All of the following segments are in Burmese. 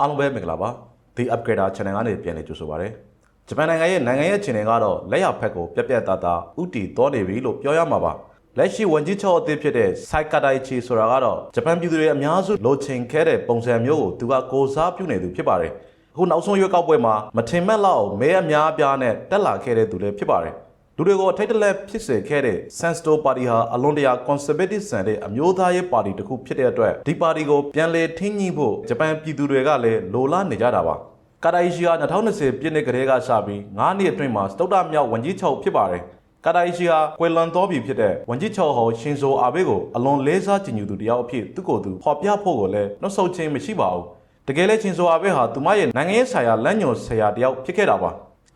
အားလုံးပဲမင်္ဂလာပါ The Upgrader Channel ကနေပြန်လည်ကြိုဆိုပါရစေဂျပန်နိုင်ငံရဲ့နိုင်ငံရဲ့ channel ကတော့လက်ရဖက်ကိုပြက်ပြက်သားသားဥတီတော်နေပြီလို့ပြောရမှာပါလက်ရှိဝန်ကြီးချုပ်အသစ်ဖြစ်တဲ့ Saikadaichi ဆိုတာကတော့ဂျပန်ပြည်သူတွေအများစုလိုချင်ခဲ့တဲ့ပုံစံမျိုးကိုသူကကိုစားပြုနေသူဖြစ်ပါတယ်အခုနောက်ဆုံးရွေးကောက်ပွဲမှာမထင်မဲ့လောက်မဲအများအပြားနဲ့တက်လာခဲ့တဲ့သူလည်းဖြစ်ပါတယ် လူတွေကိုအထိတ်တလက်ဖြစ်စေခဲ့တဲ့ Sansto Party ဟာအလွန်တရာ conservative ဆန်တဲ့အမျိုးသားရေးပါတီတစ်ခုဖြစ်တဲ့အတွက်ဒီပါတီကိုပြန်လည်ထင်းညှိဖို့ဂျပန်ပြည်သူတွေကလည်းလိုလားနေကြတာပါကာတာအီရှီဟာ2020ပြည့်နှစ်ကလေးကစပြီး9နှစ်အတွင်းမှာစတုတ္တမြောက်ဝန်ကြီးချုပ်ဖြစ်ပါတယ်ကာတာအီရှီဟာကွယ်လွန်တော်ပြီဖြစ်တဲ့ဝန်ကြီးချုပ်ဟောရှင်ဇိုအာဘေးကိုအလွန်လေးစားကြည်ညိုသူတစ်ယောက်အဖြစ်သူ့ကိုယ်သူဖော်ပြဖို့ကိုလည်းနှုတ်ဆက်ခြင်းမရှိပါဘူးတကယ်လဲရှင်ဇိုအာဘေးဟာသူမရဲ့နိုင်ငံရေးဆိုင်ရာလမ်းညွှန်ဆရာတစ်ယောက်ဖြစ်ခဲ့တာပါ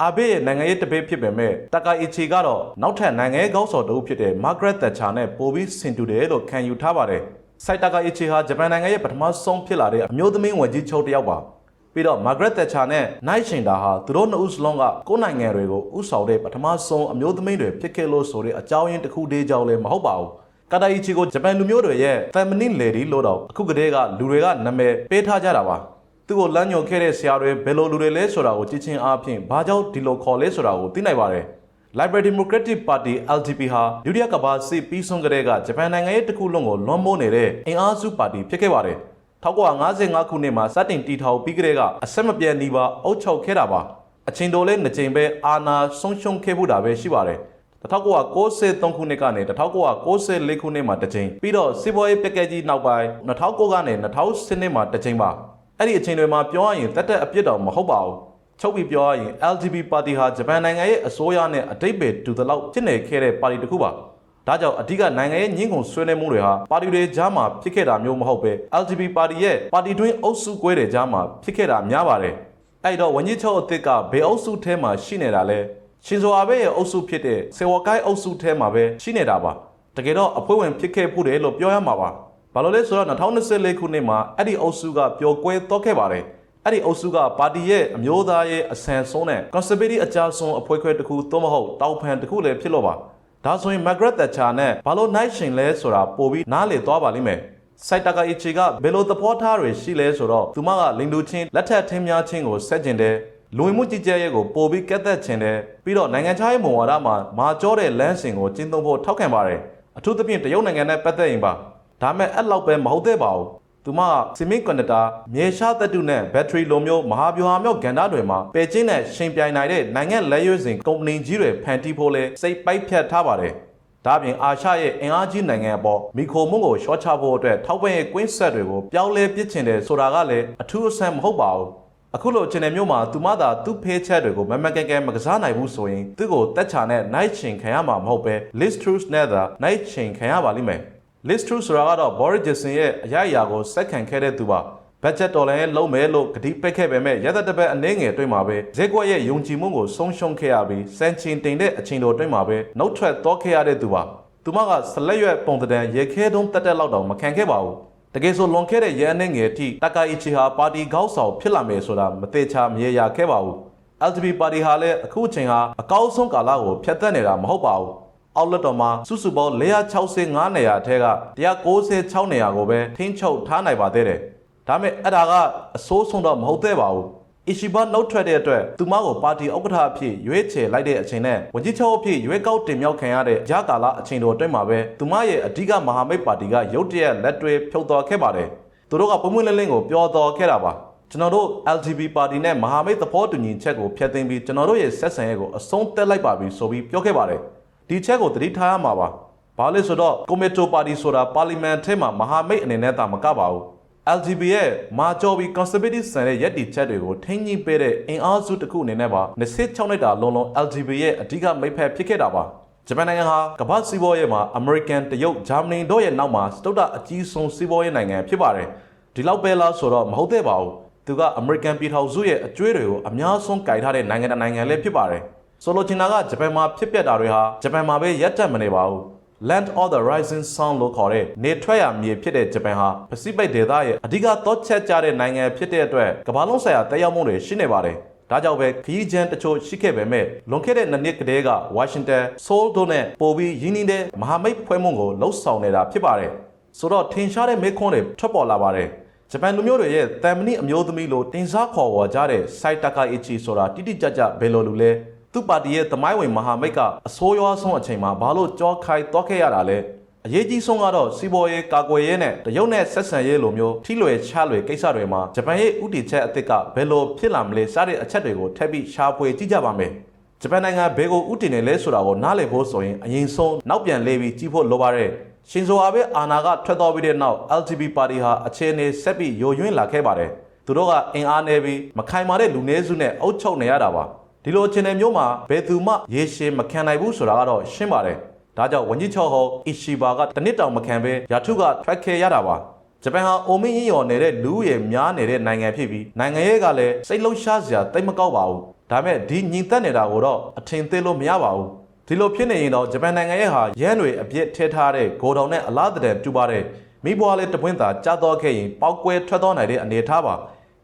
အာဘေးရဲ့နိုင်ငံရေးတပိတ်ဖြစ်ပေမဲ့တကာအီချီကတော့နောက်ထပ်နိုင်ငံရေးကောင်းဆောင်တဦးဖြစ်တဲ့မာဂရက်သက်ချာနဲ့ပိုပြီးဆင်တူတယ်လို့ခံယူထားပါတယ်။စိုက်တကာအီချီဟာဂျပန်နိုင်ငံရဲ့ပထမဆုံးဖြစ်လာတဲ့အမျိုးသမီးဝန်ကြီးချုပ်တစ်ယောက်ပါ။ပြီးတော့မာဂရက်သက်ချာနဲ့နိုင်ရှင်တာဟာသူတို့နှစ်ဦးစလုံးကကိုယ်နိုင်ငံတွေကိုဥဆောင်တဲ့ပထမဆုံးအမျိုးသမီးတွေဖြစ်ခဲ့လို့ဆိုတဲ့အကြောင်းရင်းတစ်ခုတည်းကြောင့်လည်းမဟုတ်ပါဘူး။ကာတာအီချီကိုဂျပန်လူမျိုးတွေရဲ့ feminine lady လို့တော့အခုကတည်းကလူတွေကနာမည်ပေးထားကြတာပါ။ သူ့ကိုလမ်းညွှန်ခဲ့တဲ့ဆရာတွေဘယ်လိုလူတွေလဲဆိုတာကိုကြည့်ချင်းအားဖြင့်ဘာကြောင့်ဒီလိုခေါ်လဲဆိုတာကိုသိနိုင်ပါတယ်။ Liberal Democratic Party LDP ဟာဒုတိယကမ္ဘာစစ်ပြီးဆုံးကတည်းကဂျပန်နိုင်ငံရဲ့တစ်ခုလုံးကိုလွှမ်းမိုးနေတဲ့အင်အားစုပါတီဖြစ်ခဲ့ပါတယ်။1955ခုနှစ်မှာစတင်တည်ထောင်ပြီးကတည်းကအဆက်မပြတ်နှီးပါအုပ်ချုပ်ခဲ့တာပါ။အချိန်တိုလဲနှစ်ကြိမ်ပဲအာဏာဆုံးရှုံးခဲ့ဖို့တာပဲရှိပါတယ်။1993ခုနှစ်ကနေ1994ခုနှစ်မှာတစ်ကြိမ်ပြီးတော့စစ်ပွဲပက်ကက်ကြီးနောက်ပိုင်း2009ကနေ2010နှစ်မှာတစ်ကြိမ်ပါ အဲ့ဒီအချိန်တွေမှာပြောရရင်တက်တက်အပြစ်တော်မဟုတ်ပါဘူးချုပ်ပြီးပြောရရင် LGB ပါတီဟာဂျပန်နိုင်ငံရဲ့အစိုးရနဲ့အတိတ်ပဲတူသလောက်ဖြစ်နေခဲ့တဲ့ပါတီတစ်ခုပါဒါကြောင့်အဓိကနိုင်ငံရဲ့ညှင်းခုန်ဆွေးနွေးမှုတွေဟာပါတီတွေကြားမှာဖြစ်ခဲ့တာမျိုးမဟုတ်ပဲ LGB ပါတီရဲ့ပါတီတွင်းအုပ်စုကွဲတွေကြားမှာဖြစ်ခဲ့တာများပါတယ်အဲ့တော့ဝန်ကြီးချုပ်အသစ်ကဘေအုပ်စုထဲမှာရှိနေတာလဲရှင်ဇိုအာဘေရဲ့အုပ်စုဖြစ်တဲ့ဆေဝကိုင်းအုပ်စုထဲမှာပဲရှိနေတာပါတကယ်တော့အဖွဲ့ဝင်ဖြစ်ခဲ့ဖို့တယ်လို့ပြောရမှာပါ ဘာလို့လဲဆိုတော့2024ခုနှစ်မှာအဲ့ဒီအုပ်စုကပျော်ကွဲတော့ခဲ့ပါတယ်အဲ့ဒီအုပ်စုကပါတီရဲ့အမျိုးသားရဲ့အဆန်ဆုံးနဲ့ conservative အကြဆုံးအဖွဲ့ခွဲတစ်ခုသို့မဟုတ်တောက်ဖန်တစ်ခုလည်းဖြစ်လို့ပါဒါဆိုရင် Margaret Thatcher နဲ့ဘာလို့ Night Shin လဲဆိုတာပို့ပြီးနားလေသွားပါလိမ့်မယ်စိုက်တကာအီချီကဘယ်လိုသဘောထားတွေရှိလဲဆိုတော့သူမကလင်ဒူချင်းလက်ထက်ထင်းများချင်းကိုဆက်ကျင်တယ်လူဝင်မှုကြီးကြပ်ရေးကိုပို့ပြီးကက်သက်ခြင်းတယ်ပြီးတော့နိုင်ငံခြားရေးမူဝါဒမှာမာကျောတဲ့လမ်းစဉ်ကိုကျင့်သုံးဖို့ထောက်ခံပါတယ်အထူးသဖြင့်တရုတ်နိုင်ငံနဲ့ပတ်သက်ရင်ပါ ဒါမဲ့အဲ့လောက်ပဲမဟုတ်သေးပါဘူးသူမဆီမီကွန်ဒတာမြေရှားသတ္တုနဲ့ဘက်ထရီလိုမျိုးမဟာဗျူဟာမြောက်ကဏ္ဍတွေမှာပယ်ကျင်းတဲ့ရှင်ပြိုင်နိုင်တဲ့နိုင်ငံလက်ရွေးစင်ကုမ္ပဏီကြီးတွေဖန်တီးဖို့လဲစိတ်ပိုက်ဖြတ်ထားပါတယ်ဒါပြင်အာရှရဲ့အင်အားကြီးနိုင်ငံအပေါ်မီခိုမုံကိုရှော့ချဖို့အတွက်ထောက်ပံ့ရေးကွင်းဆက်တွေကိုပြောင်းလဲပစ်ချင်တယ်ဆိုတာကလည်းအထူးအဆန်းမဟုတ်ပါဘူးအခုလို channel မျိုးမှာသူမသာသူ့ဖေးချက်တွေကိုမမကဲကဲမကစားနိုင်ဘူးဆိုရင်သူ့ကိုတက်ချာနဲ့ night chain ခံရမှာမဟုတ်ပဲ list truth နဲ့သာ night chain ခံရပါလိမ့်မယ် list truth ဆိုတာကတော့ Boris Johnson ရဲ့အရာအရာကိုစက်ခံခဲ့တဲ့သူပါ budget တော်လည်းလုံးမယ်လို့ကတိပက်ခဲ့ပေမဲ့ရသက်တပတ်အနေငယ်အတွင်းမှာပဲဈေးကွက်ရဲ့ယုံကြည်မှုကိုဆုံးရှုံးခဲ့ရပြီးစံချိန်တင်တဲ့အချိန်တော်အတွင်းမှာပဲနှုတ်ထွက်သွားခဲ့ရတဲ့သူပါသူမကဆလက်ရွက်ပုံတံရေခဲတုံးတက်တက်လောက်တောင်မခံခဲ့ပါဘူးတကယ်ဆိုလွန်ခဲ့တဲ့ရန်အနေငယ်အထိတကာအီချီဟာပါတီခေါင်းဆောင်ဖြစ်လာမယ်ဆိုတာမသေးချာမရေရာခဲ့ပါဘူး LTP ပါတီဟာလည်းအခုအချိန်ဟာအကောင်းဆုံးကာလကိုဖျက်သက်နေတာမဟုတ်ပါဘူး အောက်လက်တော်မှာစုစုပေါင်း465နေရာအထက်က196နေရာကိုပဲထိန်းချုပ်ထားနိုင်ပါသေးတယ်ဒါပေမဲ့အဲ့ဒါကအစိုးဆုံးတော့မဟုတ်သေးပါဘူးအီရှိဘတ်နှုတ်ထွက်တဲ့အတွက်သူမကိုပါတီဥက္ကဋ္ဌအဖြစ်ရွေးချယ်လိုက်တဲ့အချိန်နဲ့ဝန်ကြီးချုပ်အဖြစ်ရွေးကောက်တင်မြှောက်ခံရတဲ့ရကာလအချိန်တော်အတွင်းမှာပဲသူမရဲ့အဓိကမဟာမိတ်ပါတီကရုတ်တရက်လက်တွဲဖြုတ်တော်ခဲ့ပါတယ်သူတို့ကပုံမှန်လင်းလင်းကိုပြောတော်ခဲ့တာပါကျွန်တော်တို့ LGB ပါတီနဲ့မဟာမိတ်သဘောတူညီချက်ကိုဖျက်သိမ်းပြီးကျွန်တော်တို့ရဲ့ဆက်ဆံရေးကိုအဆုံးသတ်လိုက်ပါပြီဆိုပြီးပြောခဲ့ပါတယ် ဒီချက်ကိုသတိထားရမှာပါဘာလဲဆိုတော့ကွန်မီတိုပါတီဆိုတာပါလီမန်ထဲမှာမဟာမိတ်အနေနဲ့သာမကပါဘူး LGB ရဲ့မာကျော်ပြီး conservative ဆန်တဲ့ရက်တီချက်တွေကိုထိန်းကြီးပေးတဲ့အင်အားစုတစ်ခုအနေနဲ့ပါ26နှစ်တာလုံးလုံး LGB ရဲ့အဓိကမိတ်ဖက်ဖြစ်ခဲ့တာပါဂျပန်နိုင်ငံဟာကမ္ဘာစီးပွားရေးမှာ American တရုတ်ဂျာမနီတို့ရဲ့နောက်မှာစတုတ္တအကြီးဆုံးစီးပွားရေးနိုင်ငံဖြစ်ပါတယ်ဒီလောက်ပဲလားဆိုတော့မဟုတ်သေးပါဘူးသူက American ပြည်ထောင်စုရဲ့အကျွေးတွေကိုအများဆုံးကင်ထားတဲ့နိုင်ငံတစ်နိုင်ငံလည်းဖြစ်ပါတယ် ဆိုလိုချင်တာကဂျပန်မှာဖြစ်ပျက်တာတွေဟာဂျပန်မှာပဲရပ်တန့်မနေပါဘူး Land of the Rising Sun လို့ခေါ်တဲ့နေထွက်ရမြေဖြစ်တဲ့ဂျပန်ဟာပစိဖိတ်ဒေသရဲ့အဓိကတော့ချက်ကြတဲ့နိုင်ငံဖြစ်တဲ့အတွက်ကမ္ဘာလုံးဆိုင်ရာတက်ရောက်မှုတွေရှိနေပါတယ်။ဒါကြောင့်ပဲခရီးချမ်းတချို့ရှိခဲ့ပေမဲ့လွန်ခဲ့တဲ့နှစ်နှစ်ကတည်းကဝါရှင်တန်၊ဆိုးလ်တို့နဲ့ပိုပြီးရင်းနှီးတဲ့မဟာမိတ်ဖွဲ့မှုကိုလှုပ်ဆောင်နေတာဖြစ်ပါတယ်။ဆိုတော့ထင်ရှားတဲ့မေခွန်းတွေထွက်ပေါ်လာပါတယ်။ဂျပန်လူမျိုးတွေရဲ့တန်မဏိအမျိုးသမီးလိုတင်စားခေါ်ဝေါ်ကြတဲ့စိုက်တကာအီချီဆိုတာတိတိကျကျဘယ်လိုလူလဲ သူ့ပါတီရဲ့သမိုင်းဝင်မဟာမိတ်ကအစိုးရဆုံးအချိန်မှာဘာလို့ကြောခိုင်တော့ခဲ့ရတာလဲအရေးကြီးဆုံးကတော့စီဘော်ရေးကာကွယ်ရေးနဲ့တရုတ်နဲ့ဆက်ဆံရေးလိုမျိုးထိလွယ်ချလွယ်ကိစ္စတွေမှာဂျပန်ရဲ့ဥတီချက်အသစ်ကဘယ်လိုဖြစ်လာမလဲစတဲ့အချက်တွေကိုထပ်ပြီးရှာဖွေကြည့်ကြပါမယ်ဂျပန်နိုင်ငံဘယ်ကိုဥတီနေလဲဆိုတာကိုနားလည်ဖို့ဆိုရင်အရင်ဆုံးနောက်ပြန်လေးပြီးကြည့်ဖို့လိုပါတယ်ရှင်ဇိုအာဘေးအာနာကထွက်သွားပြီးတဲ့နောက် LGB ပါတီဟာအခြေအနေဆက်ပြီးယိုယွင်းလာခဲ့ပါတယ်သူတို့ကအင်အားနေပြီးမခိုင်မာတဲ့လူနည်းစုနဲ့အုပ်ချုပ်နေရတာပါ ဒီလိုအခြေအနေမျိုးမှာဘယ်သူမှရေရှည်မခံနိုင်ဘူးဆိုတာကတော့ရှင်းပါတယ်ဒါကြောင့်ဝန်ကြီးချုပ်ဟောအီရှီဘာကတနစ်တောင်မခံဘဲယာထုကထွက်ခဲ့ရတာပါဂျပန်ဟာအိုမင်းရင်ရော်နေတဲ့လူဦးရေများနေတဲ့နိုင်ငံဖြစ်ပြီးနိုင်ငံရေးကလည်းစိတ်လှုပ်ရှားစရာတိတ်မကောက်ပါဘူးဒါမဲ့ဒီညီသက်နေတာကိုတော့အထင်သေးလို့မရပါဘူးဒီလိုဖြစ်နေရင်တော့ဂျပန်နိုင်ငံရဲ့ဟာရန်တွေအပြစ်ထဲထားတဲ့ဂိုဒေါင်နဲ့အလားတည်းတူပါတယ်မိဘွားလေးတပွင့်သာကြားတော့ခဲ့ရင်ပောက်ကွဲထွက်သွားနိုင်တဲ့အနေအထားပါ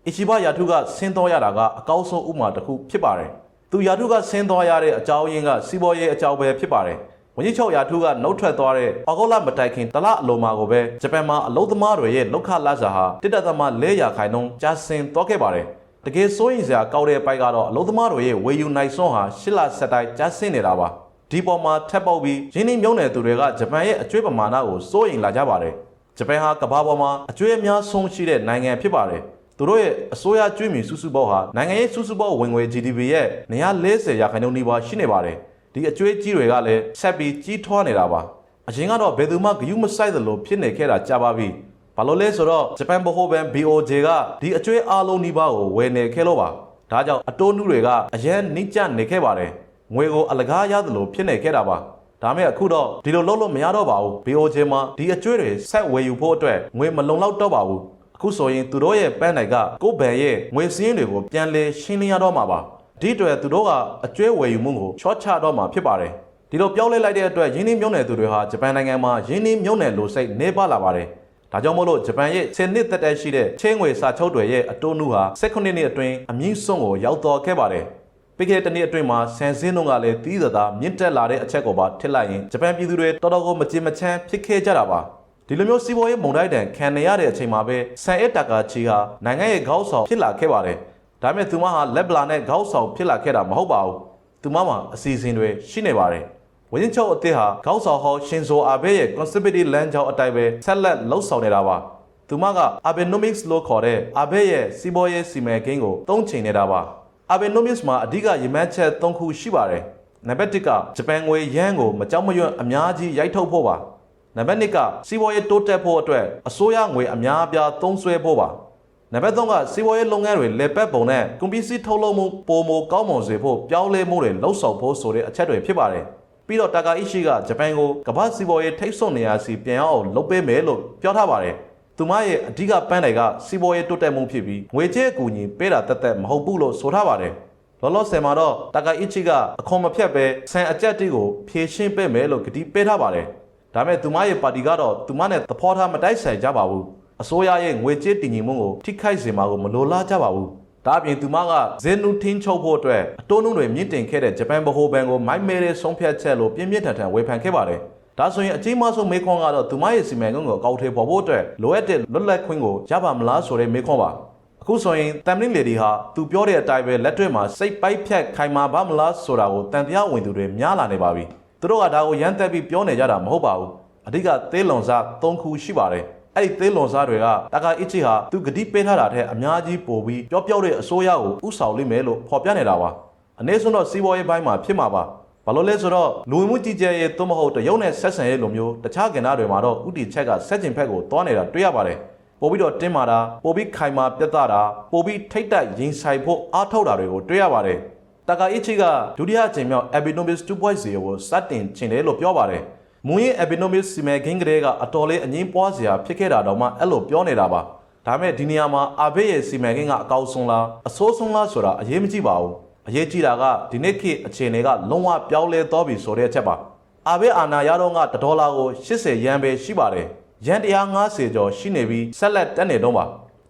အီချီဘယာထုကဆင်းတော်ရတာကအကောက်ဆုံးဥမာတစ်ခုဖြစ်ပါတယ် သူယာထုကဆင်းသွားရတဲ့အကြောင်းရင်းကစီးပွားရေးအကြောင်းပဲဖြစ်ပါတယ်ဝန်ကြီးချုပ်ယာထုကနှုတ်ထွက်သွားတဲ့အော်ဂိုလာမတိုင်ခင်တလအလိုမှာကိုပဲဂျပန်မှာအလုသမားတွေရဲ့လောက်ခလာစာဟာတစ်တသမလဲရခိုင်နှုန်းကျဆင်းသွားခဲ့ပါတယ်တကယ်စိုးရင်စရာကောက်တဲ့ပိုက်ကတော့အလုသမားတွေရဲ့ဝေယူနိုင်စွန်းဟာရှစ်လဆက်တိုင်းကျဆင်းနေတာပါဒီပေါ်မှာထပ်ပေါက်ပြီးရင်းနှီးမြုံနယ်သူတွေကဂျပန်ရဲ့အကျွေးပမာဏကိုစိုးရင်လာကြပါတယ်ဂျပန်ဟာကမ္ဘာပေါ်မှာအကျွေးအများဆုံးရှိတဲ့နိုင်ငံဖြစ်ပါတယ် သူတို့ရဲ့အစိုးရကျွေးမြီစုစုပေါင်းဟာနိုင်ငံရဲ့စုစုပေါင်းဝင်ငွေ GDP ရဲ့140ရာခိုင်နှုန်းနီးပါးရှိနေပါတယ်ဒီအကျွေးကြီးတွေကလည်းဆက်ပြီးကြီးထွားနေတာပါအရင်ကတော့ဘယ်သူမှဂယုမဆိုင်သလိုဖြစ်နေခဲ့တာကြာပါပြီဘာလို့လဲဆိုတော့ဂျပန်ဗဟိုဘဏ် BOJ ကဒီအကျွေးအားလုံးနီးပါးကိုဝယ်နေခဲ့လို့ပါဒါကြောင့်အတိုးနှုတွေကအရင်နှိမ့်ကျနေခဲ့ပါတယ်ငွေကိုအလကားရသလိုဖြစ်နေခဲ့တာပါဒါမဲ့အခုတော့ဒီလိုလုပ်လို့မရတော့ပါဘူး BOJ မှာဒီအကျွေးတွေဆက်ဝယ်ယူဖို့အတွက်ငွေမလုံလောက်တော့ပါဘူး အခုဆိုရင်သူတို့ရဲ့ပန်းတိုင်ကကိုယ့်ဘဏ်ရဲ့ငွေစည်းရင်းတွေကိုပြန်လဲရှင်းလင်းရတော့မှာပါဒီအတွက်သူတို့ကအကျွေးဝယ်ယူမှုကိုချော့ချတော့မှာဖြစ်ပါတယ်ဒီလိုပြောင်းလဲလိုက်တဲ့အတွက်ယင်းနှမြုံနယ်သူတွေဟာဂျပန်နိုင်ငံမှာယင်းနှမြုံနယ်လိုစိတ်နေပါလာပါတယ်ဒါကြောင့်မို့လို့ဂျပန်ရဲ့10နှစ်သက်တမ်းရှိတဲ့ချင်းငွေစာချုပ်တွေရဲ့အတိုးနှုဟာ18နှစ်အတွင်းအမြင့်ဆုံးကိုရောက်တော်ခဲ့ပါတယ်ပြီးခဲ့တဲ့တစ်နှစ်အတွင်းမှာဆန်စင်းတို့ကလည်းတီးသသာမြင့်တက်လာတဲ့အချက်ကိုပါထစ်လိုက်ရင်ဂျပန်ပြည်သူတွေတော်တော်ကိုမကြင်မချမ်းဖြစ်ခဲ့ကြတာပါ ဒီလိုမျိုးစီးပွားရေးမုံတိုက်တန်ခံနေရတဲ့အချိန်မှာပဲဆန်အက်တကာချီဟာနိုင်ငံရဲ့ခေါင်းဆောင်ဖြစ်လာခဲ့ပါတယ်ဒါပေမဲ့သူမဟာလက်ဘလာနဲ့ခေါင်းဆောင်ဖြစ်လာခဲ့တာမဟုတ်ပါဘူးသူမမှာအစီအစဉ်တွေရှိနေပါတယ်ဝင်းချုပ်အသစ်ဟာခေါင်းဆောင်ဟောရှင်ဇိုအာဘေးရဲ့ conservative လမ်းကြောင်းအတိုင်းပဲဆက်လက်လှုပ်ဆောင်နေတာပါသူမက Abenomics လို့ခေါ်တဲ့အာဘေးရဲ့စီးပွားရေးစီမံကိန်းကိုတုံးချင်နေတာပါ Abenomics မှာအဓိကရည်မှန်းချက်၃ခုရှိပါတယ်နံပါတ်1ကဂျပန်ငွေယန်းကိုမကြောက်မရွံ့အများကြီးရိုက်ထုတ်ဖို့ပါ နံပါတ်2ကစီးပွားရေးတိုးတက်ဖို့အတွက်အစိုးရငွေအများအပြားသုံးစွဲဖို့ပါနံပါတ်3ကစီးပွားရေးလုပ်ငန်းတွေလေပတ်ပုံနဲ့ကွန်ပျူတာထုတ်လုပ်မှုပုံမကောင်းမွန်စေဖို့ပြောင်းလဲမှုတွေလှုပ်ဆောင်ဖို့ဆိုတဲ့အချက်တွေဖြစ်ပါတယ်ပြီးတော့တာကာအီရှိကဂျပန်ကိုကမ္ဘာစီးပွားရေးထိပ်ဆုံးနေရာစီပြန်အောင်လုပ်ပေးမယ်လို့ပြောထားပါတယ်သူမရဲ့အဓိကပန်းတိုင်ကစီးပွားရေးတိုးတက်မှုဖြစ်ပြီးငွေကြေးအကူအညီပေးတာတက်တက်မဟုတ်ဘူးလို့ဆိုထားပါတယ်လောလောဆယ်မှာတော့တာကာအီချီကအခွန်မဖြတ်ပဲဆန်အကြက်တီကိုဖြည့်ရှင်းပေးမယ်လို့ကတိပေးထားပါတယ် ဒါပေမဲ့သူမရဲ့ပါတီကတော့သူမနဲ့သဘောထားမတိုက်ဆိုင်ကြပါဘူးအစိုးရရဲ့ငွေကြေးတည်ငြိမ်မှုကိုထိခိုက်စေမှာကိုမလိုလားကြပါဘူးဒါအပြင်သူမကဇင်းနူထင်းချုပ်ဖို့အတွက်အတိုးနှုန်းတွေမြင့်တင်ခဲ့တဲ့ဂျပန်ဗဟိုဘဏ်ကိုမိုက်မဲတဲ့ဆုံးဖြတ်ချက်လို့ပြင်းပြင်းထန်ထန်ဝေဖန်ခဲ့ပါတယ်။ဒါဆိုရင်အကြီးမားဆုံးမေခွန်းကတော့သူမရဲ့စီမံကိန်းကိုအကောက်ထေပေါ်ဖို့အတွက်လိုအပ်တဲ့လွတ်လပ်ခွင့်ကိုရပါမလားဆိုတဲ့မေခွန်းပါ။အခုဆိုရင်တမ်မင်းလေဒီဟာသူပြောတဲ့အတိုင်းပဲလက်တွေ့မှာစိတ်ပိုက်ဖြတ်ခိုင်မာပါမလားဆိုတာကိုတန်တရားဝင်သူတွေများလာနေပါပြီ။ သူတို့ကဒါကိုရန်တက်ပြီးပြောနေကြတာမဟုတ်ပါဘူး။အဓိကသေးလွန်စား၃ခုရှိပါတယ်။အဲ့ဒီသေးလွန်စားတွေကတာကာအစ်ချီဟာသူဂတိပေးထားတာထက်အများကြီးပိုပြီးပျော့ပျော့တဲ့အစိုးရကိုဥဆောင်လိမ့်မယ်လို့ဖော်ပြနေတာပါအနည်းဆုံးတော့စီးပွားရေးပိုင်းမှာဖြစ်မှာပါဘာလို့လဲဆိုတော့လူဝင်မှုကြီးကြပ်ရေးသို့မဟုတ်တရုတ်နဲ့ဆက်ဆံရေးလိုမျိုးတခြားကဏ္ဍတွေမှာတော့ဥတီချက်ကဆက်ကျင်ဖက်ကိုသွားနေတာတွေ့ရပါတယ်ပို့ပြီးတော့တင်းမာတာပို့ပြီးခိုင်မာပြတ်သားတာပို့ပြီးထိတ်တိုက်ရင်ဆိုင်ဖို့အားထုတ်တာတွေကိုတွေ့ရပါတယ် တာကာအစ်ချီကဒုတိယအကြိမ်မြောက် Economics 2.0ကိုစတင်ချင်တယ်လို့ပြောပါတယ်မူရင်း economics စီမံကိန်းကလေးကအတော်လေးအငင်းပွားစရာဖြစ်ခဲ့တာတော့မှအဲ့လိုပြောနေတာပါဒါမဲ့ဒီနေရာမှာအဘေးရဲ့စီမံကိန်းကအကောက်ဆုံးလားအဆိုးဆုံးလားဆိုတာအရေးမကြီးပါဘူးအရေးကြီးတာကဒီနေ့ခေတ်အခြေအနေကလုံးဝပြောင်းလဲသွားပြီဆိုတဲ့အချက်ပါအဘေးအာနာရတော့ကတဒေါ်လာကို80ရန်ပဲရှိပါတယ်ရန်150ကျော်ရှိနေပြီးဆက်လက်တက်နေတော့ပါ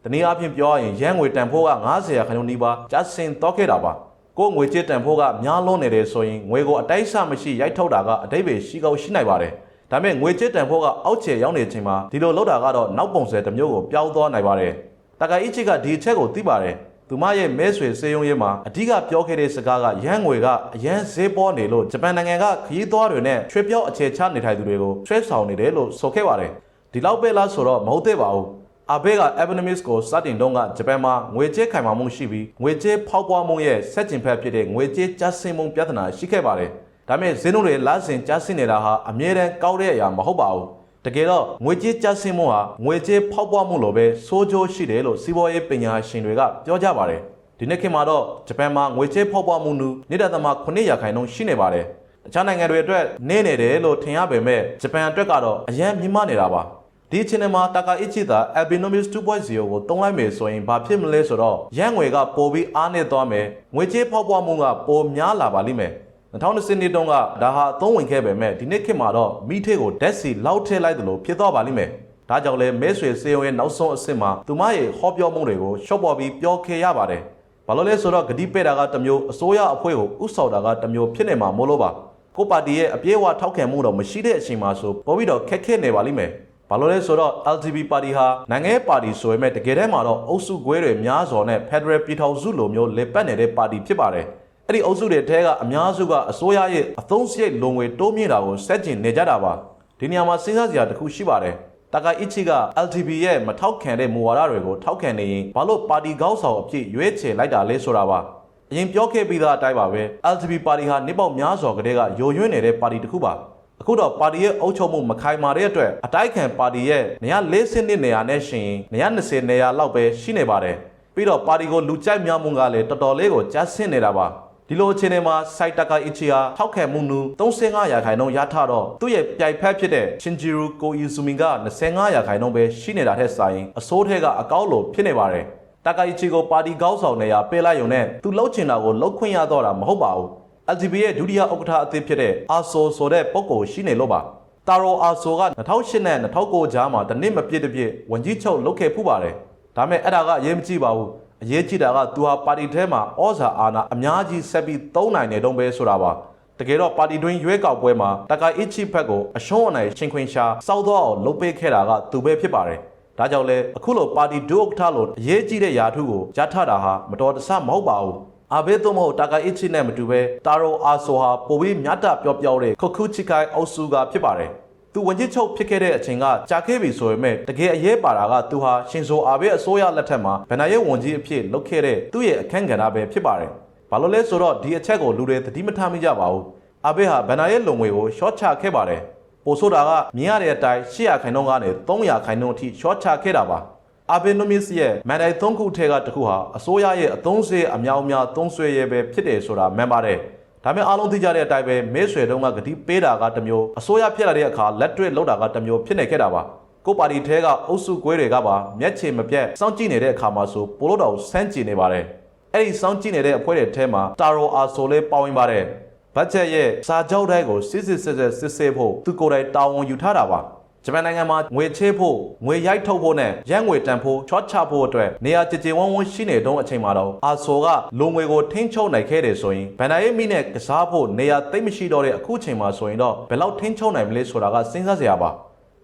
တနည်းအားဖြင့်ပြောရရင်ရန်ငွေတန်ဖိုးက90ရာခိုင်နှုန်းနီးပါးကျဆင်းတော့ခဲ့တာပါ ကိုငွေကြေးတန်ဖိုးကများလွန်းနေတယ်ဆိုရင်ငွေကိုအတိုက်အဆမရှိရိုက်ထုတ်တာကအတိတ်ပဲရှိကောက်ရှိနိုင်ပါတယ်ဒါပေမဲ့ငွေကြေးတန်ဖိုးကအောက်ခြေရောက်နေချိန်မှာဒီလိုလောက်တာကတော့နောက်ပုံစံတစ်မျိုးကိုပြောင်းသွားနိုင်ပါတယ်။တာကာအီချီကဒီအချက်ကိုသိပါတယ်။သူမရဲ့မဲဆွေစေယုံရဲမှာအဓိကပြောခဲ့တဲ့စကားကရန်ငွေကအရန်ဈေးပေါ်နေလို့ဂျပန်နိုင်ငံကခရီးသွားတွေနဲ့ရွှေပြောက်အခြေချနေထိုင်သူတွေကိုဆွဲဆောင်နေတယ်လို့ဆိုခဲ့ပါတယ်။ဒီလောက်ပဲလားဆိုတော့မဟုတ်သေးပါဘူး။ အဘေးက Economist ကိုစတင်တုန်းကဂျပန်မှာငွေကြေးခိုင်မာမှုရှိပြီးငွေကြေးဖောက်ပွားမှုရဲ့ဆက်ကျင်ဖက်ဖြစ်တဲ့ငွေကြေးကျဆင်းမှုပြဿနာရှိခဲ့ပါတယ်။ဒါပေမဲ့ဈေးနှုန်းတွေလစဉ်ကျဆင်းနေတာဟာအမြဲတမ်းကောက်တဲ့အရာမဟုတ်ပါဘူး။တကယ်တော့ငွေကြေးကျဆင်းမှုဟာငွေကြေးဖောက်ပွားမှုလိုပဲစိုးကျိုးရှိတယ်လို့စီးပွားရေးပညာရှင်တွေကပြောကြပါတယ်။ဒီနေ့ခေတ်မှာတော့ဂျပန်မှာငွေကြေးဖောက်ပွားမှုနုနေတာသမ9ရာခိုင်နှုန်းရှိနေပါတယ်။အခြားနိုင်ငံတွေအတွက်နေနေတယ်လို့ထင်ရပေမဲ့ဂျပန်အတွက်ကတော့အရန်မြင့်မားနေတာပါ။ ဒီအချိန်မှာတာကာအစ်ချီတာ Abenomics 2.0ကိုတုံးလိုက်မယ်ဆိုရင်ဘာဖြစ်မလဲဆိုတော့ရန်ငွေကပိုပြီးအားနည်းသွားမယ်ငွေကြေးဖောက်ပွားမှုကပိုများလာပါလိမ့်မယ်2020နှစ်တုန်းကဒါဟာအသုံးဝင်ခဲ့ပေမဲ့ဒီနှစ်ခေတ်မှာတော့မိထေးကိုဓာတ်စီလောက်ထည့်လိုက်သလိုဖြစ်သွားပါလိမ့်မယ်ဒါကြောင့်လဲမဲဆွေစေယုံရဲ့နောက်ဆုံးအဆင့်မှာသူမရဲ့ဟောပြောမှုတွေကိုရှော့ပေါ်ပြီးပြောခဲ့ရပါတယ်ဘာလို့လဲဆိုတော့ဂတိပဲ့တာကတစ်မျိုးအစိုးရအဖွဲ့ကိုဥဆောင်တာကတစ်မျိုးဖြစ်နေမှာမို့လို့ပါကိုပါတီရဲ့အပြည့်အဝထောက်ခံမှုတော့မရှိတဲ့အချိန်မှာဆိုပေါ်ပြီးတော့ခက်ခဲနေပါလိမ့်မယ် ဘာလို့လဲဆိုတော့ LGB ပါတီဟာနိုင်ငံရေးပါတီဆိုပေမဲ့တကယ်တမ်းမှာတော့အုပ်စုကွဲတွေများစွာနဲ့ Federal ပြည်ထောင်စုလိုမျိုးလက်ပတ်နေတဲ့ပါတီဖြစ်ပါတယ်။အဲ့ဒီအုပ်စုတွေထဲကအများစုကအစိုးရရဲ့အသုံးစရိတ်လုံငွေတိုးမြင့်တာကိုစက်ကျင်နေကြတာပါ။ဒီနေရာမှာစဉ်းစားစရာတစ်ခုရှိပါတယ်။တာကာအီချီက LTB ရဲ့မထောက်ခံတဲ့မူဝါဒတွေကိုထောက်ခံနေရင်ဘာလို့ပါတီကောင်းဆောင်အဖြစ်ရွေးချယ်လိုက်တာလဲဆိုတာပါ။အရင်ပြောခဲ့ပြီးသားအတိုင်းပါပဲ LTB ပါတီဟာနှစ်ပေါက်များစွာကတည်းကယိုယွင်းနေတဲ့ပါတီတစ်ခုပါ။ အခုတော့ပါတီရဲ့အုပ်ချုပ်မှုမခိုင်မာတဲ့အတွက်အတိုက်ခံပါတီရဲ့နေရာ40နှစ်နေရာနဲ့ရှင်နေရာ20နေရာလောက်ပဲရှိနေပါတယ်ပြီးတော့ပါတီကိုလူကြိုက်များမှုကလည်းတော်တော်လေးကိုကျဆင်းနေတာပါဒီလိုအခြေအနေမှာစိုက်တကာအီချီယာထောက်ခံမှုနူ35ရာခိုင်နှုန်းရထတော့သူ့ရဲ့ပြိုင်ဖက်ဖြစ်တဲ့ရှင်ဂျီရူကိုအီဇူမင်က25ရာခိုင်နှုန်းပဲရှိနေတာထက်စာရင်အစိုးထဲကအကောက်လို့ဖြစ်နေပါတယ်တကာအီချီကိုပါတီကောင်းဆောင်နေရပေးလိုက်ရုံနဲ့သူလှုပ်ချင်တာကိုလှုပ်ခွင့်ရတော့တာမဟုတ်ပါဘူး LGB ရဲ့ဒုတိယဥက္ကဋ္ဌအသစ်ဖြစ်တဲ့အာဆိုဆိုတဲ့ပုံကိုရှိနေလို့ပါတာရိုအာဆိုက2008နဲ့2009ကြားမှာတနစ်မပြည့်တပြည့်ဝန်ကြီးချုပ်လုပ်ခဲ့ဖူးပါတယ်ဒါပေမဲ့အဲ့ဒါကအရေးမကြီးပါဘူးအရေးကြီးတာကသူဟာပါတီထဲမှာဩဇာအာဏာအများကြီးဆက်ပြီးသုံးနိုင်နေတော့ပဲဆိုတာပါတကယ်တော့ပါတီတွင်းရွေးကောက်ပွဲမှာတကာအစ်ချီဖက်ကိုအရှုံးအနိုင်ရှင်ခွင်ရှာစောက်တော့အောင်လုပ်ပေးခဲ့တာကသူပဲဖြစ်ပါတယ်ဒါကြောင့်လဲအခုလိုပါတီဒုဥက္ကဋ္ဌလို့အရေးကြီးတဲ့ယာထုကိုရထတာဟာမတော်တဆမဟုတ်ပါဘူး အဘေသို့မဟုတ်တာကာအစ်ချီနဲ့မတူပဲတာရိုအာဆိုဟာပိုပြီးမြတ်တာပြောပြောတဲ့ခုခုချီကိုင်အုပ်စုကဖြစ်ပါတယ်သူဝင်ကြီးချုပ်ဖြစ်ခဲ့တဲ့အချိန်ကကြာခဲ့ပြီဆိုပေမဲ့တကယ်အရေးပါတာကသူဟာရှင်ဆိုအာဘေအစိုးရလက်ထက်မှာဗန်နာရဲ့ဝန်ကြီးအဖြစ်လုပ်ခဲ့တဲ့သူ့ရဲ့အခန့်ကဏ္ဍပဲဖြစ်ပါတယ်။ဘာလို့လဲဆိုတော့ဒီအချက်ကိုလူတွေသတိမထားမိကြပါဘူး။အာဘေဟာဗန်နာရဲ့လုံငွေကိုရှော့ချခဲ့ပါတယ်။ပိုဆိုတာကမြင်ရတဲ့အတိုင်း800ခိုင်နှုန်းကနေ300ခိုင်နှုန်းအထိရှော့ချခဲ့တာပါ။ Abenomics ရဲ့မန်တိုင်၃ခုထဲကတစ်ခုဟာအစိုးရရဲ့အသုံးစရိတ်အများအများသုံးဆွဲရဲပဲဖြစ်တယ်ဆိုတာမှန်ပါတယ်။ဒါပေမဲ့အားလုံးသိကြတဲ့အတိုင်းပဲမဲဆွေတုံးကဂတိပေးတာကတစ်မျိုးအစိုးရဖြစ်လာတဲ့အခါလက်တွေ့လောက်တာကတစ်မျိုးဖြစ်နေခဲ့တာပါ။ကိုပါတီထဲကအုပ်စုကွဲတွေကပါမျက်ခြေမပြတ်စောင့်ကြည့်နေတဲ့အခါမှာဆိုပိုလို့တော့စမ်းကြည့်နေပါတယ်။အဲ့ဒီစောင့်ကြည့်နေတဲ့အဖွဲ့တွေထဲမှာတာရိုအာဆိုလေးပါဝင်ပါတယ်။ဘတ်ဂျက်ရဲ့စာချုပ်တိုင်းကိုစစ်စစ်စစ်စစ်စစ်ဆေးဖို့သူကိုယ်တိုင်တာဝန်ယူထားတာပါ။ ဂျပန်နိုင်ငံမှာငွေချေးဖို့ငွေရိုက်ထုတ်ဖို့နဲ့ရန်ငွေတန်ဖို့ချော့ချဖို့အတွက်နေရာကြည်ကြည်ဝန်းဝန်းရှိနေတုန်းအချိန်မှာတော့အာဆိုကလုံငွေကိုထိန်းချုပ်နိုင်ခဲ့တယ်ဆိုရင်ဗန်နာရေးမိနဲ့ကစားဖို့နေရာသိမ့်မရှိတော့တဲ့အခုချိန်မှာဆိုရင်တော့ဘယ်လောက်ထိန်းချုပ်နိုင်မလဲဆိုတာကစဉ်းစားစရာပါ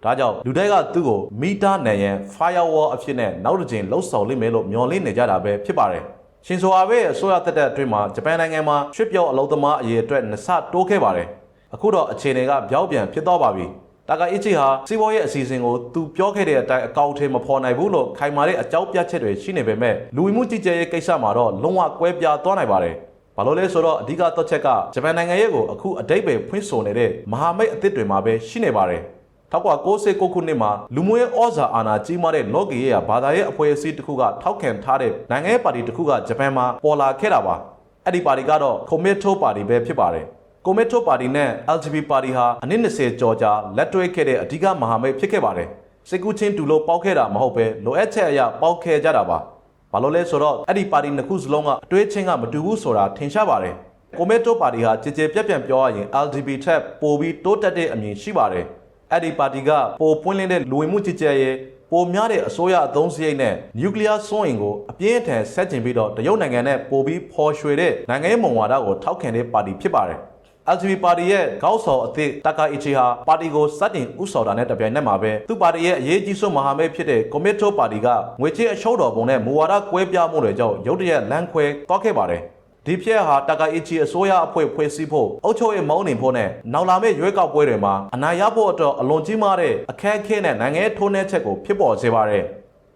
ဒါကြောင့်လူတွေကသူ့ကိုမီတာနယ်ရန် firewall အဖြစ်နဲ့နောက်တစ်ချိန်လှုပ်ဆောင်လိမ့်မယ်လို့မျှော်လင့်နေကြတာပဲဖြစ်ပါတယ်ရှင်ဆိုအာဘေးအစိုးရတက်တဲ့အတွင်းမှာဂျပန်နိုင်ငံမှာရွှေ့ပြောင်းအလုပ်သမားအရေးအတွက်နှစ်ဆတိုးခဲ့ပါတယ်အခုတော့အခြေအနေကပြောင်းပြန်ဖြစ်သွားပါပြီ တာကာအစ်ချီဟာစီးပွားရေးအစီအစဉ်ကိုသူပြောခဲ့တဲ့အတိုင်းအကောင့်ထဲမဖော်နိုင်ဘူးလို့ခိုင်မာတဲ့အကြောင်းပြချက်တွေရှိနေပေမဲ့လူဝင်မှုကြီးကြပ်ရေးကိစ္စမှာတော့လုံးဝကွဲပြားသွားနိုင်ပါတယ်။ဘာလို့လဲဆိုတော့အဓိကသက်ချက်ကဂျပန်နိုင်ငံရဲ့ကိုအခုအတိတ်ပဲဖွင့်ဆိုနေတဲ့မဟာမိတ်အသစ်တွေမှာပဲရှိနေပါတယ်။ထောက်က69ခုနှစ်မှာလူမျိုးရေးဩဇာအာဏာကြီးမားတဲ့လော့ဂီရဲ့ဘာသာရေးအဖွဲ့အစည်းတစ်ခုကထောက်ခံထားတဲ့နိုင်ငံရေးပါတီတစ်ခုကဂျပန်မှာပေါ်လာခဲ့တာပါ။အဲ့ဒီပါတီကတော့ Komeito ပါတီပဲဖြစ်ပါတယ်။ ကွန်မစ်တိုပါတီနဲ့ LGB ပါတီဟာအနည်း20ကျော်ကြာလက်တွဲခဲ့တဲ့အဓိကမဟာမိတ်ဖြစ်ခဲ့ပါတယ်။စိတ်ကူးချင်းတူလို့ပေါက်ခဲ့တာမဟုတ်ပဲလိုအပ်ချက်အရပေါက်ခဲ့ကြတာပါ။ဘာလို့လဲဆိုတော့အဲ့ဒီပါတီနှစ်ခုစလုံးကအတွေးချင်းကမတူဘူးဆိုတာထင်ရှားပါတယ်။ကွန်မစ်တိုပါတီဟာကြည်ကြဲပြက်ပြန့်ပြောရရင် LGB ထက်ပိုပြီးတိုးတက်တဲ့အမြင်ရှိပါတယ်။အဲ့ဒီပါတီကပိုပွင့်လင်းတဲ့လူဝင်မှုကြီးကြပ်ရေးပိုများတဲ့အစိုးရအသုံးစရိတ်နဲ့နျူကလ িয়ার စွမ်းအင်ကိုအပြင်းအထန်ဆက်ကျင်ပြီးတော့တရုတ်နိုင်ငံနဲ့ပိုပြီးဖော်ရွှေတဲ့နိုင်ငံရေးမုံဝါဒကိုထောက်ခံတဲ့ပါတီဖြစ်ပါတယ်။ LGB ပါတီရဲ့ခေါင်းဆောင်အသစ်တကာအီချီဟာပါတီကိုစတင်ဥဆောင်တာနဲ့တပြိုင်နက်မှာပဲသူ့ပါတီရဲ့အရေးကြီးဆုံးမဟာမိတ်ဖြစ်တဲ့ကွန်မစ်တိုပါတီကငွေကြေးအရှုံးတော်ပုံနဲ့မူဝါဒကွဲပြားမှုတွေကြောင့်ရုတ်တရက်လမ်းခွဲသွားခဲ့ပါတယ်ဒီဖြစ်ဟာတကာအီချီအစိုးရအဖွဲ့ဖွဲ့စည်းဖို့အုပ်ချုပ်ရေးမောင်းနေဖို့နဲ့နောက်လာမယ့်ရွေးကောက်ပွဲတွေမှာအနိုင်ရဖို့အတွက်အလွန်ကြီးမားတဲ့အခက်အခဲနဲ့နိုင်ငံရေးထိုးနှက်ချက်ကိုဖြစ်ပေါ်စေပါတယ်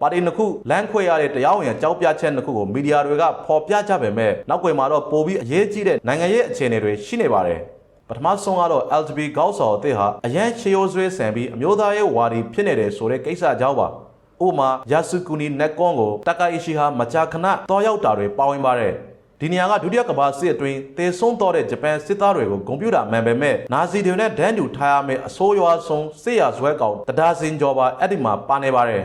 ပါတီနှစ်ခုလမ်းခွဲရတဲ့တရားဝင်ကြောက်ပြချက်နှစ်ခုကိုမီဒီယာတွေကဖော်ပြကြပေမဲ့နောက်ွယ်မှာတော့ပိုပြီးအရေးကြီးတဲ့နိုင်ငံရေးအခြေအနေတွေရှိနေပါတယ်ပထမဆုံးကတော့ LGB ကောက်ဆော်အသစ်ဟာအရန်ရှေးရိုးဆွဲဆန်ပြီးအမျိုးသားရေးဝါဒီဖြစ်နေတယ်ဆိုတဲ့ကိစ္စအကြောင်းပါဥပမာယာစုကူနီနက်ကွန်ကိုတကာအီရှီဟာမကြာခဏတောရောက်တာတွေပါဝင်ပါတယ်ဒီနေရာကဒုတိယကမ္ဘာစစ်အတွင်းတေဆုံးတော့တဲ့ဂျပန်စစ်သားတွေကိုဂုံပြူတာမှန်ပေမဲ့နာဇီတွေနဲ့ဒန်းတူထားရမယ့်အဆိုးရွားဆုံးစစ်ရာဇဝဲကောင်တဒါစင်ကျော်ပါအဲ့ဒီမှာပါနေပါတယ်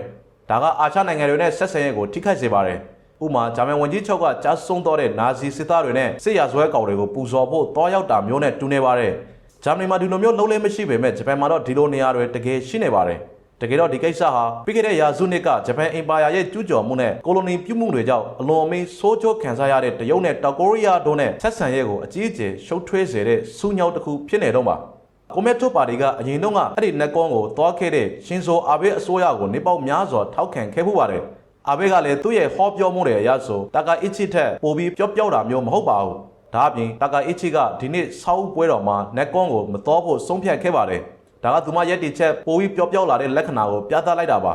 ဒါကအာရှနိုင်ငံတွေနဲ့ဆက်ဆံရေးကိုထိခိုက်စေပါတယ်ဥမာဂျာမန်ဝန်ကြီးချုပ်ကကြားဆုံးတော့တဲ့နာဇီစစ်သားတွေနဲ့စစ်ရာဇဝဲကောင်တွေကိုပူဇော်ဖို့တောရောက်တာမျိုးနဲ့တူနေပါတယ်ဂျာမနီမှာဒီလိုမျိုးလုံးလဲမရှိပေမဲ့ဂျပန်မှာတော့ဒီလိုနေရာတွေတကယ်ရှိနေပါတယ်တကယ်တော့ဒီကိစ္စဟာပြီးခဲ့တဲ့ရာစုနှစ်ကဂျပန်အင်ပါယာရဲ့ကျူးကျော်မှုနဲ့ကိုလိုနီပြုမှုတွေကြောင့်အလွန်အမင်းဆိုးကျိုးခံစားရတဲ့တရုတ်နဲ့တောင်ကိုရီးယားတို့နဲ့ဆက်ဆံရေးကိုအကြီးအကျယ်ရှုပ်ထွေးစေတဲ့စူးညောက်တစ်ခုဖြစ်နေတော့ပါ ကွန်မက်တိုပါတီကအရင်တုန်းကအဲ့ဒီနက်ကွန်ကိုတွားခဲ့တဲ့ရှင်ဇိုအာဘေးအစိုးရကိုနေပေါက်များစွာထောက်ခံခဲ့မှုပါတယ်အာဘေးကလည်းသူ့ရဲ့ဟောပြောမှုတွေအရဆိုတာကာအစ်ချီထက်ပိုပြီးပျော့ပျော့တာမျိုးမဟုတ်ပါဘူးဒါအပြင်တာကာအစ်ချီကဒီနေ့ဆောက်ပွဲတော်မှာနက်ကွန်ကိုမတော်ဖို့ဆုံးဖြတ်ခဲ့ပါတယ်ဒါကသူမရက်တီချက်ပိုပြီးပျော့ပျော့လာတဲ့လက္ခဏာကိုပြသလိုက်တာပါ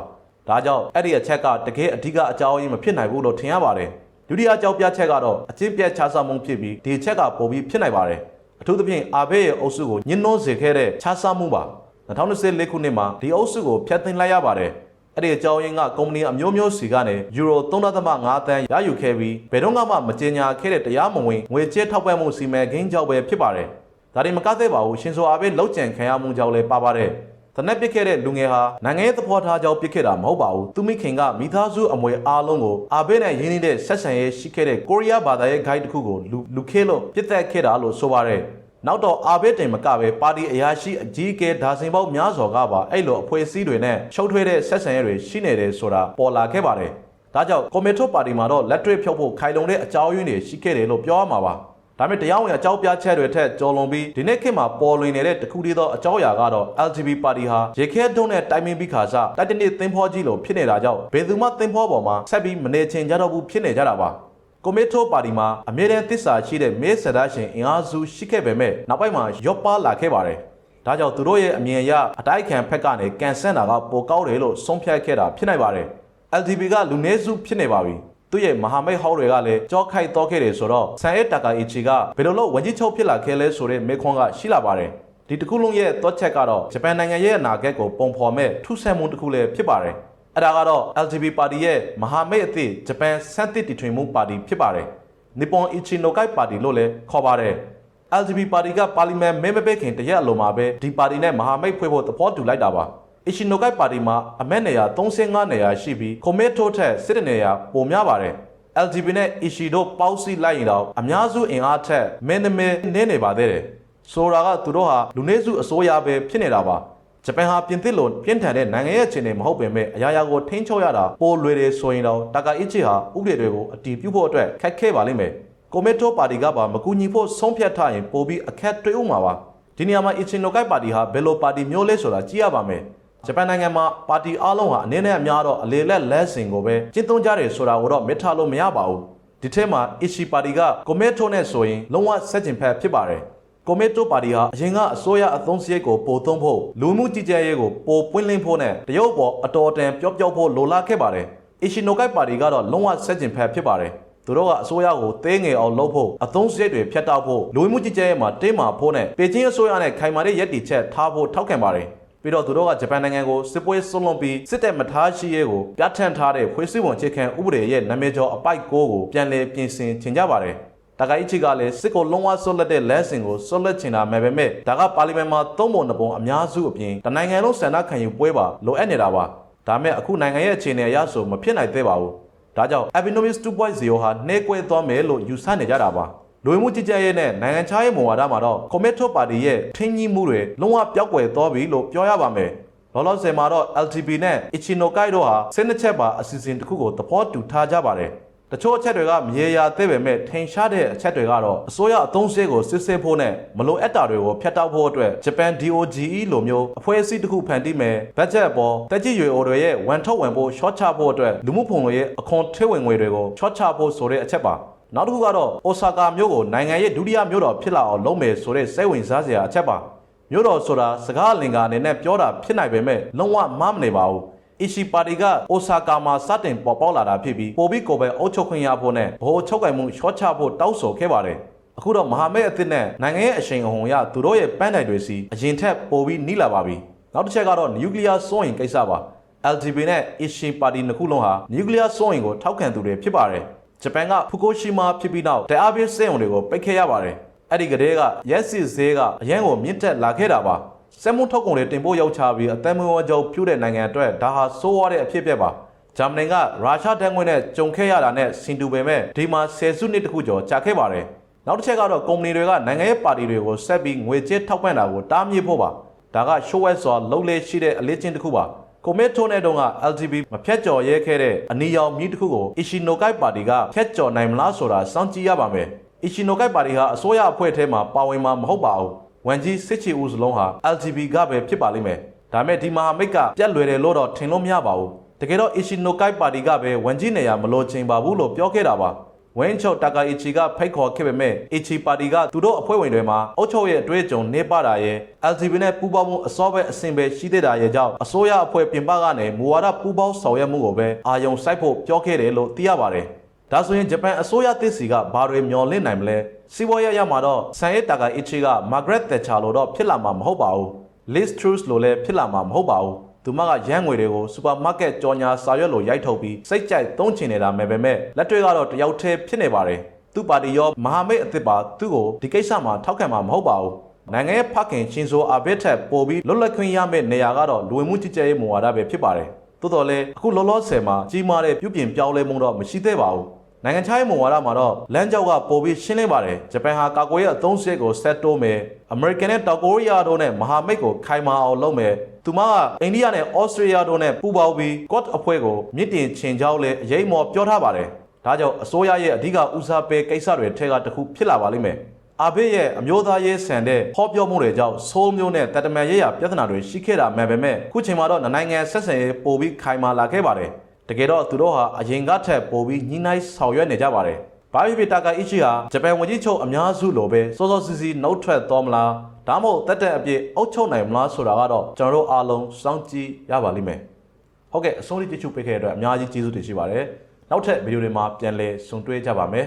ဒါကြောင့်အဲ့ဒီအချက်ကတကယ်အဓိကအကြောင်းရင်းမဖြစ်နိုင်ဘူးလို့ထင်ရပါတယ်ဒုတိယအကြောင်းပြချက်ကတော့အချင်းပြတ်ခြားစားမှုဖြစ်ပြီးဒီချက်ကပိုပြီးဖြစ်နိုင်ပါတယ် အထူးသဖြင့်အာဘေးရဲ့အုပ်စုကိုညှဉ်းနှိုးစေခဲ့တဲ့ခြားစားမှုပါ2024ခုနှစ်မှာဒီအုပ်စုကိုဖျက်သိမ်းလိုက်ရပါတယ်အဲ့ဒီအကြောင်းရင်းကကုမ္ပဏီအမျိုးမျိုးစီကနေယူရို3.5တန်းရယူခဲ့ပြီးဘယ်တော့မှမကြေညာခဲ့တဲ့တရားမဝင်ငွေကြေးထောက်ပံ့မှုစီမံကိန်းကြောင့်ပဲဖြစ်ပါတယ်ဒါတွေမကသေးပါဘူးရှင်ဆိုအားပဲလောက်ကျန်ခံရမှုကြောင့်လည်းပါပါတယ် တနက်ပစ်ခဲ့တဲ့လူငယ်ဟာနိုင်ငံရေးသဘောထားကြောင့်ပစ်ခဲ့တာမဟုတ်ပါဘူးသူမိခင်ကမိသားစုအမွေအားလုံးကိုအာဘေးနဲ့ရင်းနှီးတဲ့ဆက်ဆံရေးရှိခဲ့တဲ့ကိုရီးယားဘာသာရေးဂိုက်တစ်ခုကိုလူလူခဲလို့ပြစ်သက်ခဲ့တာလို့ဆိုပါတယ်နောက်တော့အာဘေးတင်မကပဲပါတီအရာရှိအကြီးအကဲဒါဇင်ပေါင်းများစွာကပါအဲ့လိုအဖွဲ့အစည်းတွေနဲ့ရှုပ်ထွေးတဲ့ဆက်ဆံရေးတွေရှိနေတယ်ဆိုတာပေါ်လာခဲ့ပါတယ်ဒါကြောင့်ကွန်မီတိုပါတီမှာတော့လက်တွေ့ဖြုတ်ဖို့ခိုင်လုံတဲ့အကြောင်းရင်းတွေရှိခဲ့တယ်လို့ပြောရမှာပါ ဒါပေမဲ့တရားဝင်အကြောင်းပြချက်တွေထက်ကျော်လွန်ပြီးဒီနေ့ခေတ်မှာပေါ်လွင်နေတဲ့တခုတည်းသောအကြောင်းအရာကတော့ LGB ပါတီဟာရေခဲတုံးနဲ့တိုင်ပင်ပြီးခါစားတိုက်တနစ်သင်းဖောကြီးလိုဖြစ်နေတာကြောင့်ဘယ်သူမှသင်းဖောပေါ်မှာဆက်ပြီးမနေချင်ကြတော့ဘူးဖြစ်နေကြတာပါကွန်မီတိုပါတီမှာအမြဲတမ်းသစ္စာရှိတဲ့မဲဆန္ဒရှင်အင်အားစုရှိခဲ့ပေမဲ့နောက်ပိုင်းမှာရော့ပါလာခဲ့ပါတယ်ဒါကြောင့်သူတို့ရဲ့အမြင်အရအတိုက်ခံဖက်ကနေကန်ဆန်တာကပိုကောက်တယ်လို့ဆုံးဖြတ်ခဲ့တာဖြစ်နိုင်ပါတယ် LDP ကလူနည်းစုဖြစ်နေပါပြီ သူ့ရဲ့မဟာမိတ်ဟောင်းတွေကလည်းကြောခိုက်တော့ခဲ့တယ်ဆိုတော့ဆန်ရဲတာကာအီချီကဘယ်လိုလုပ်ဝန်ကြီးချုပ်ဖြစ်လာခဲ့လဲဆိုတဲ့မေခွန်းကရှိလာပါတယ်ဒီတစ်ခုလုံးရဲ့တော့ချက်ကတော့ဂျပန်နိုင်ငံရဲ့အနာဂတ်ကိုပုံဖော်မဲ့ထုဆက်မှုတစ်ခုလည်းဖြစ်ပါတယ်အဲ့ဒါကတော့ LGB ပါတီရဲ့မဟာမိတ်အသစ်ဂျပန်စံတစ်တီထွင်မှုပါတီဖြစ်ပါတယ်နီပွန်အီချီနိုကိုက်ပါတီလို့လည်းခေါ်ပါတယ် LGB ပါတီကပါလီမန်မဲမပဲခင်တရက်အလုံးမှာပဲဒီပါတီနဲ့မဟာမိတ်ဖွဲ့ဖို့သဘောတူလိုက်တာပါ အီချီနိုကိုက်ပါတီမှာအမက်နေရာ35နေရာရှိပြီးကွန်မစ်ထိုးထက်စစ်နေရာပိုများပါတယ် LGB နဲ့ Ishi တို့ပေါင်းစည်းလိုက်ရင်တော့အများစုအင်အားထက်မင်းနမဲနည်းနေပါသေးတယ်ဆိုတာကသူတို့ဟာလူနည်းစုအစိုးရပဲဖြစ်နေတာပါဂျပန်ဟာပြင်သစ်လိုပြင်းထန်တဲ့နိုင်ငံရဲ့အခြေအနေမဟုတ်ပေမဲ့အရာရာကိုထိန်းချုပ်ရတာပိုလွယ်တယ်ဆိုရင်တော့တာကာအစ်ချီဟာဥပဒေတွေကိုအတီးပြုတ်ဖို့အတွက်ခက်ခဲပါလိမ့်မယ်ကွန်မစ်တိုပါတီကပါမကူညီဖို့ဆုံးဖြတ်ထားရင်ပိုပြီးအခက်တွေ့ဦးမှာပါဒီနေရာမှာအစ်ချင်နိုကိုက်ပါတီဟာဘယ်လိုပါတီမျိုးလဲဆိုတာကြည့်ရပါမယ် ဂျပန်နိုင်ငံမှာပါတီအားလုံးဟာအနေနဲ့အများတော့အလေလက်လက်စင်ကိုပဲကျင့်သုံးကြတယ်ဆိုတာကိုတော့မစ်ထားလို့မရပါဘူးဒီထဲမှာအီရှီပါတီကကွန်မစ်တိုနဲ့ဆိုရင်လုံးဝဆက်ကျင်ဖက်ဖြစ်ပါတယ်ကွန်မစ်တိုပါတီဟာအရင်ကအစိုးရအသုံးစရိတ်ကိုပိုသုံးဖို့လူမှုကြီးကြပ်ရေးကိုပိုပွင့်လင်းဖို့နဲ့တရုတ်ပေါ်အတော်တန်ပျော့ပျော့ဖို့လိုလားခဲ့ပါတယ်အီရှီနိုကိုက်ပါတီကတော့လုံးဝဆက်ကျင်ဖက်ဖြစ်ပါတယ်သူတို့ကအစိုးရကိုတဲငယ်အောင်လုပ်ဖို့အသုံးစရိတ်တွေဖျက်တောက်ဖို့လူမှုကြီးကြပ်ရေးမှာတင်းမာဖို့နဲ့ပေကျင်းအစိုးရနဲ့ခိုင်မာတဲ့ရည်တည်ချက်ထားဖို့ထောက်ခံပါတယ် ပြီးတော့သူတို့ကဂျပန်နိုင်ငံကိုစစ်ပွဲဆွလွန်ပြီးစစ်တပ်မထားရှိရေးကိုပြဋ္ဌာန်းထားတဲ့ဖွဲ့စည်းပုံအခြေခံဥပဒေရဲ့နာမည်ကျော်အပိုက်ကိုကိုပြန်လည်ပြင်ဆင်ချင်ကြပါတယ်။တာဂိုင်ချီကလည်းစစ်ကိုလုံးဝဆွတ်လက်တဲ့လက်စင်ကိုဆွတ်လက်ချင်တာမဲ့ပဲမဲ့ဒါကပါလီမန်မှာသုံးပုံနှစ်ပုံအများစုအပြင်တနိုင်ငံလုံးစံနှခံယူပွဲပါလိုအပ်နေတာပါ။ဒါမဲ့အခုနိုင်ငံရဲ့အခြေအနေအရဆိုမဖြစ်နိုင်သေးပါဘူး။ဒါကြောင့် Abenomics 2.0ဟာနှဲကွဲသွားမယ်လို့ယူဆနေကြတာပါ။ လူဝင်မှုကြီးကြပ်ရေးနဲ့နိုင်ငံခြားရေးမူဝါဒမှာတော့ Committo Party ရဲ့ထင်းကြီးမှုတွေလုံးဝပျောက်ကွယ်သွားပြီလို့ပြောရပါမယ်။လောလောဆယ်မှာတော့ LTP နဲ့ Ichinokai တို့ဟာစစ်နှစ်ချက်ပါအစီအစဉ်တစ်ခုကိုသဘောတူထားကြပါတယ်။တတချို့အချက်တွေကမရေရာသေးပေမဲ့ထင်ရှားတဲ့အချက်တွေကတော့အစိုးရအသုံးစရိတ်ကိုစစ်ဆေးဖို့နဲ့မလိုအပ်တာတွေကိုဖျက်တောက်ဖို့အတွက်ဂျပန် DOGE လိုမျိုးအဖွဲ့အစည်းတစ်ခုဖန်တီးမယ်ဘတ်ဂျက်အပေါ်တက်ကြည်ရွယ်အိုတွေရဲ့ဝန်ထုတ်ဝန်ဖို့ short ချဖို့အတွက်လူမှုဖုံတွေရဲ့အခွန်ထည့်ဝင်ငွေတွေကို short ချဖို့ဆိုတဲ့အချက်ပါ နောက်တစ်ခုကတော့အိုဆာကာမြို့ကိုနိုင်ငံရဲ့ဒုတိယမြို့တော်ဖြစ်လာအောင်လုပ်မယ်ဆိုတဲ့စိတ်ဝင်စားစရာအချက်ပါမြို့တော်ဆိုတာစကားအလင်္ကာအနေနဲ့ပြောတာဖြစ်နိုင်ပေမဲ့လုံးဝမမနေပါဘူး အီရှီပါတီကအိုဆာကာမှာစတင်ပေါ်ပေါက်လာတာဖြစ်ပြီးပိုပြီးကိုယ်ပဲအုပ်ချုပ်ခွင့်ရဖို့နဲ့ဗဟိုချုပ်ကိုင်မှုရှော့ချဖို့တောက်ဆိုခဲ့ပါတယ်။အခုတော့မဟာမိတ်အသစ်နဲ့နိုင်ငံရဲ့အရှိန်အဟုန်အရသူတို့ရဲ့ပန်းတိုင်တွေစီအရင်ထက်ပိုပြီးနှီးလာပါပြီ။နောက်တစ်ချက်ကတော့နျူကလ িয়ার စွန့်ရင်ကိစ္စပါ။ LGB နဲ့အီရှီပါတီနှစ်ခုလုံးဟာနျူကလ িয়ার စွန့်ရင်ကိုထောက်ခံသူတွေဖြစ်ပါတယ်။ ဂျပန်ကဖူကိုရှိမာဖြစ်ပြီးနောက်တအားပြည့်စက်ုံတွေကိုပိတ်ခဲ့ရပါတယ်။အဲ့ဒီကတည်းကရက်စီဈေးကအရန်ကိုမြင့်တက်လာခဲ့တာပါ။စက်မှုထုတ်ကုန်တွေတင်ပို့ရောက်ချပြီးအသက်မွေးဝမ်းကြောင်းပြုတဲ့နိုင်ငံအတွက်ဒါဟာဆိုးဝါးတဲ့အဖြစ်အပျက်ပါဂျာမနီကရုရှားတန်ခွင့်နဲ့ကြုံခဲ့ရတာနဲ့စင်တူပေမဲ့ဒီမှာဆယ်စုနှစ်တခုကျော်ကြာခဲ့ပါတယ်နောက်တစ်ချက်ကတော့ကုမ္ပဏီတွေကနိုင်ငံရေးပါတီတွေကိုဆက်ပြီးငွေကြေးထောက်ပံ့တာကိုတားမြစ်ဖို့ပါဒါကရှိုးဝဲစွာလှုပ်လေရှိတဲ့အလေးချင်းတစ်ခုပါ ကွန်မစ်ထိုးတဲ့တုန်းက LGB မဖြတ်ကျော်ရဲခဲ့တဲ့အနီရောင်မြီးတစ်ခုကို Ishinokai ပါတီကဖြတ်ကျော်နိုင်မလားဆိုတာစောင့်ကြည့်ရပါမယ်။ Ishinokai ပါတီဟာအစိုးရအဖွဲ့ထဲမှာပါဝင်မှာမဟုတ်ပါဘူး။ဝန်ကြီးစစ်ချီဦးစလုံးဟာ LGB ကပဲဖြစ်ပါလိမ့်မယ်။ဒါမဲ့ဒီမဟာမိတ်ကပြက်လွယ်တယ်လို့တော့ထင်လို့မရပါဘူး။တကယ်တော့ Ishinokai ပါတီကပဲဝန်ကြီးနေရာမလို့ချင်ပါဘူးလို့ပြောခဲ့တာပါ။ ဝင်းချုပ်တာကာအီချီကဖိတ်ခေါ်ခဲ့ပေမဲ့အီချီပါတီကသူတို့အဖွဲ့ဝင်တွေမှာအုပ်ချုပ်ရဲ့အတွေ့အကြုံနှေးပါတာရဲ့ LGB နဲ့ပူးပေါင်းမှုအစောပဲအဆင်ပဲရှိသေးတာရဲ့ကြောင့်အစိုးရအဖွဲ့ပြင်ပကနေမူဝါဒပူးပေါင်းဆောင်ရွက်မှုကိုပဲအာယုံစိုက်ဖို့ပြောခဲ့တယ်လို့သိရပါတယ်။ဒါဆိုရင်ဂျပန်အစိုးရသစ်စီကဘာတွေမျှော်လင့်နိုင်မလဲ။စီးပွားရေးရမှာတော့ဆန်ရဲတာကာအီချီကမာဂရက်သက်ချာလို့တော့ဖြစ်လာမှာမဟုတ်ပါဘူး။ Liz Truss လို့လည်းဖြစ်လာမှာမဟုတ်ပါဘူး။ သူမကရန်ငွေတွေကိုစူပါမားကတ်ကြော်ညာစာရွက်လိုရိုက်ထုတ်ပြီးစိတ်ကြိုက်သုံးချင်နေတာမဲ့ပဲမဲ့လက်တွေကတော့တယောက်တည်းဖြစ်နေပါတယ်သူပါတီရောမဟာမိတ်အသစ်ပါသူ့ကိုဒီကိစ္စမှာထောက်ခံမှာမဟုတ်ပါဘူးနိုင်ငံရဲ့ဖခင်ချင်းဆိုအာဘစ်ထက်ပိုပြီးလွတ်လပ်ခွင့်ရမယ့်နေရာကတော့လူဝင်မှုကြီးကြပ်ရေးမူဝါဒပဲဖြစ်ပါတယ်သို့တော်လည်းအခုလောလောဆယ်မှာကြီးမားတဲ့ပြုပြင်ပြောင်းလဲမှုတော့မရှိသေးပါဘူးနိုင်ငံခြားရေးမူဝါဒမှာတော့လမ်းကြောက်ကပိုပြီးရှင်းလင်းပါတယ်ဂျပန်ဟာကာကွယ်ရေးအသုံးစရိတ်ကိုဆက်တိုးမယ်အမေရိကန်နဲ့တောင်ကိုရီးယားတို့နဲ့မဟာမိတ်ကိုခိုင်မာအောင်လုပ်မယ် သူမကအိန္ဒိယနဲ့ဩစတြေးလျတို့နဲ့ပူးပေါင်းပြီး COT အဖွဲ့ကိုမြင့်တင်ချင်ကြောင်းလည်းအရေးမော်ပြောထားပါတယ်ဒါကြောင့်အစိုးရရဲ့အဓိကဦးစားပေးကိစ္စတွေထက်ကတစ်ခုဖြစ်လာပါလိမ့်မယ်အာဘေးရဲ့အမျိုးသားရေးဆန်တဲ့ဖော်ပြောမှုတွေကြောင့်ဆိုးမျိုးနဲ့တတမန်ရေးရပြဿနာတွေရှိခဲ့တာမှန်ပေမဲ့ခုချိန်မှာတော့နိုင်ငံဆက်ဆံရေးပိုပြီးခိုင်မာလာခဲ့ပါတယ်တကယ်တော့သူတို့ဟာအရင်ကထက်ပိုပြီးညှိနှိုင်းဆောင်ရွက်နေကြပါတယ်ဘာဖြစ်ဖြစ်တာကာအီချီဟာဂျပန်ဝန်ကြီးချုပ်အများစုလိုပဲစောစောစီစီနှုတ်ထွက်တော်မလား ဒါမှမဟုတ်တက်တက်အပြည့်အုပ်ချုပ်နိုင်မလားဆိုတာကတော့ကျွန်တော်တို့အားလုံးစောင့်ကြည့်ရပါလိမ့်မယ်ဟုတ်ကဲ့အဆုံးထိကြည့်ချူပေးခဲ့တဲ့အတွက်အများကြီးကျေးဇူးတင်ရှိပါတယ်နောက်ထပ်ဗီဒီယိုတွေမှာပြန်လည်ဆုံတွေ့ကြပါမယ်